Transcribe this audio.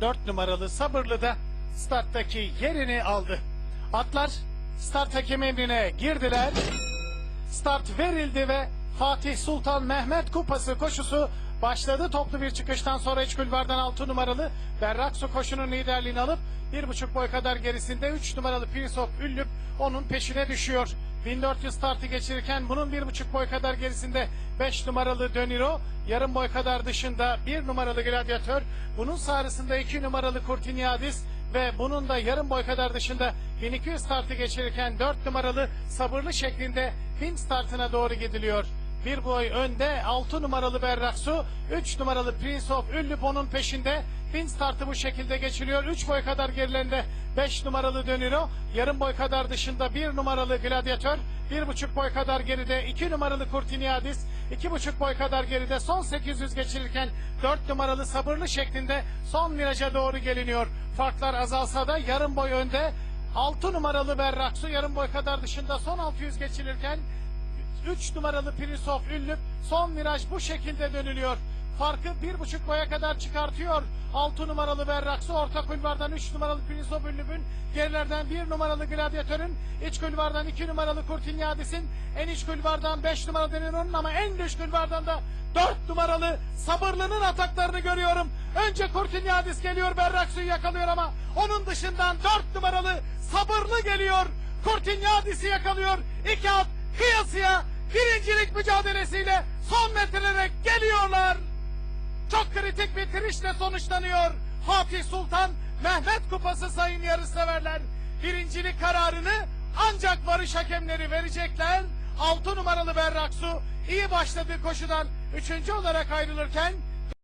4 numaralı sabırlı da starttaki yerini aldı. Atlar start hakem emrine girdiler. Start verildi ve Fatih Sultan Mehmet Kupası koşusu başladı. Toplu bir çıkıştan sonra iç kulvardan 6 numaralı Berrak Su koşunun liderliğini alıp bir buçuk boy kadar gerisinde 3 numaralı Prince of Üllüp onun peşine düşüyor. 1400 startı geçirirken bunun bir buçuk boy kadar gerisinde 5 numaralı Döniro, yarım boy kadar dışında 1 numaralı Gladyatör, bunun sağrısında 2 numaralı Kurtinyadis ve bunun da yarım boy kadar dışında 1200 startı geçirirken 4 numaralı sabırlı şeklinde fin startına doğru gidiliyor. Bir boy önde 6 numaralı Berraksu, 3 numaralı Prince of Üllüp onun peşinde. Fin startı bu şekilde geçiliyor. 3 boy kadar gerilerinde 5 numaralı Döniro, yarım boy kadar dışında 1 numaralı Gladyatör, 1,5 boy kadar geride 2 numaralı Kurtiniadis, 2,5 boy kadar geride son 800 geçirirken 4 numaralı sabırlı şeklinde son viraja doğru geliniyor. Farklar azalsa da yarım boy önde 6 numaralı Berraksu yarım boy kadar dışında son 600 geçirirken 3 numaralı Prince of son viraj bu şekilde dönülüyor. Farkı bir buçuk boya kadar çıkartıyor. 6 numaralı Berraksı orta kulvardan 3 numaralı Prince of gerilerden 1 numaralı Gladyatör'ün iç kulvardan 2 numaralı Kurtinyadis'in en iç kulvardan 5 numaralı Deniro'nun ama en dış kulvardan da 4 numaralı Sabırlı'nın ataklarını görüyorum. Önce Kurtinyadis geliyor Berraksu'yu yakalıyor ama onun dışından 4 numaralı Sabırlı geliyor. Kurtinyadis'i yakalıyor. İki at kıyasıya birincilik mücadelesiyle son metrelere geliyorlar. Çok kritik bir bitirişle sonuçlanıyor. Fatih Sultan Mehmet Kupası sayın yarışseverler. Birincilik kararını ancak varış hakemleri verecekler. 6 numaralı Berraksu iyi başladığı koşudan 3. olarak ayrılırken